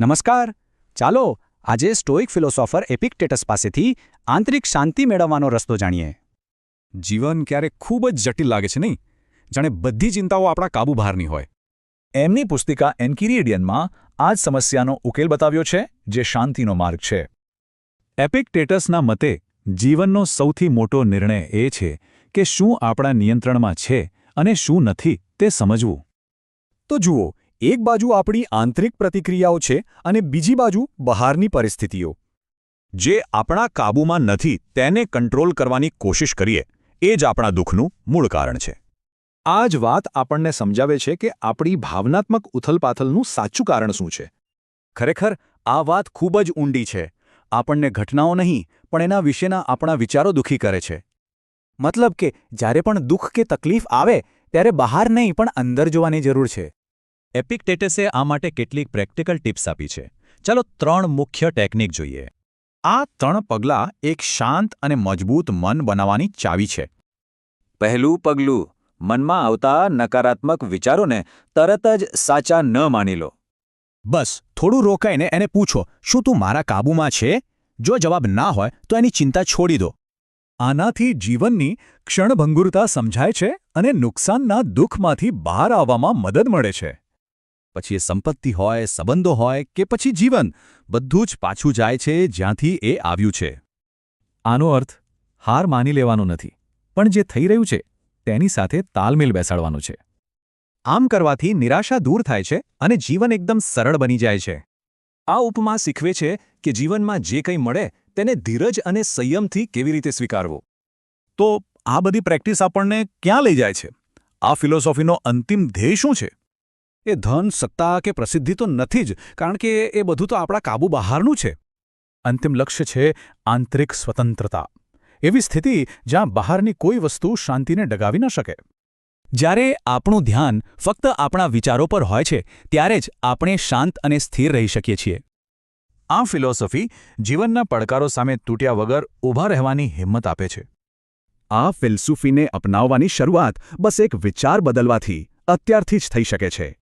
નમસ્કાર. ચાલો આજે સ્ટોઇક ફિલોસોફર એપિક્ટેટસ પાસેથી આંતરિક શાંતિ મેળવવાનો રસ્તો જાણીએ. જીવન ક્યારેક ખૂબ જ જટિલ લાગે છે નહીં? જાણે બધી ચિંતાઓ આપણા કાબુ બહારની હોય. એમની પુસ્તિકા એન્કિરિડિયનમાં આ જ સમસ્યાનો ઉકેલ બતાવ્યો છે જે શાંતિનો માર્ગ છે. એપિક્ટેટસના મતે જીવનનો સૌથી મોટો નિર્ણય એ છે કે શું આપણા નિયંત્રણમાં છે અને શું નથી તે સમજવું. તો જુઓ એક બાજુ આપણી આંતરિક પ્રતિક્રિયાઓ છે અને બીજી બાજુ બહારની પરિસ્થિતિઓ. જે આપણા કાબૂમાં નથી, તેને કંટ્રોલ કરવાની કોશિશ કરીએ. એ જ આપણા દુઃખનું મૂળ કારણ છે. આ જ વાત આપણને સમજાવે છે કે આપણી ભાવનાત્મક ઉથલપાથલનું સાચું કારણ શું છે. ખરેખર, આ વાત ખૂબ જ ઊંડી છે. આપણને ઘટનાઓ નહીં, પણ એના વિશેના આપણા વિચારો દુઃખી કરે છે. મતલબ કે જ્યારે પણ દુઃખ કે તકલીફ આવે, ત્યારે બહાર નહીં, પણ અંદર જોવાની જરૂર છે. એપિક્ટેટસે આ માટે કેટલીક પ્રેક્ટિકલ ટિપ્સ આપી છે. ચાલો ત્રણ મુખ્ય ટેકનિક જોઈએ. આ ત્રણ પગલાં એક શાંત અને મજબૂત મન બનાવવાની ચાવી છે. પહેલું પગલું, મનમાં આવતા નકારાત્મક વિચારોને તરત જ સાચા ન માની લો. બસ, થોડું રોકાઈને એને પૂછો, શું તું મારા કાબૂમાં છે? જો જવાબ ના હોય, તો એની ચિંતા છોડી દો. આનાથી જીવનની ક્ષણભંગુરતા સમજાય છે અને નુકસાનના દુઃખમાંથી બહાર આવવામાં મદદ મળે છે. પછી એ સંપત્તિ હોય, સંબંધો હોય કે પછી જીવન, બધું જ પાછું જાય છે જ્યાંથી એ આવ્યું છે. આનો અર્થ, હાર માની લેવાનો નથી, પણ જે થઈ રહ્યું છે, તેની સાથે તાલમેલ બેસાડવાનું છે. આમ કરવાથી નિરાશા દૂર થાય છે અને જીવન એકદમ સરળ બની જાય છે. આ ઉપમા શીખવે છે કે જીવનમાં જે કંઈ મળે, તેને ધીરજ અને સંયમથી કેવી રીતે સ્વીકારવો. તો આ બધી પ્રેક્ટિસ આપણને ક્યાં લઈ જાય છે? આ ફિલોસોફીનો અંતિમ ધ્યેય શું છે? એ ધન, સત્તા કે પ્રસિદ્ધિ તો નથી જ, કારણ કે એ બધું તો આપણા કાબુ બહારનું છે. અંતિમ લક્ષ્ય છે આંતરિક સ્વતંત્રતા. એવી સ્થિતિ જ્યાં બહારની કોઈ વસ્તુ શાંતિને ડગાવી ન શકે. જ્યારે આપણું ધ્યાન ફક્ત આપણા વિચારો પર હોય છે, ત્યારે જ આપણે શાંત અને સ્થિર રહી શકીએ છીએ. આ ફિલોસોફી જીવનના પડકારો સામે તૂટ્યા વગર ઊભા રહેવાની હિંમત આપે છે. આ ફિલસૂફીને અપનાવવાની શરૂઆત બસ એક વિચાર બદલવાથી અત્યારથી જ થઈ શકે છે.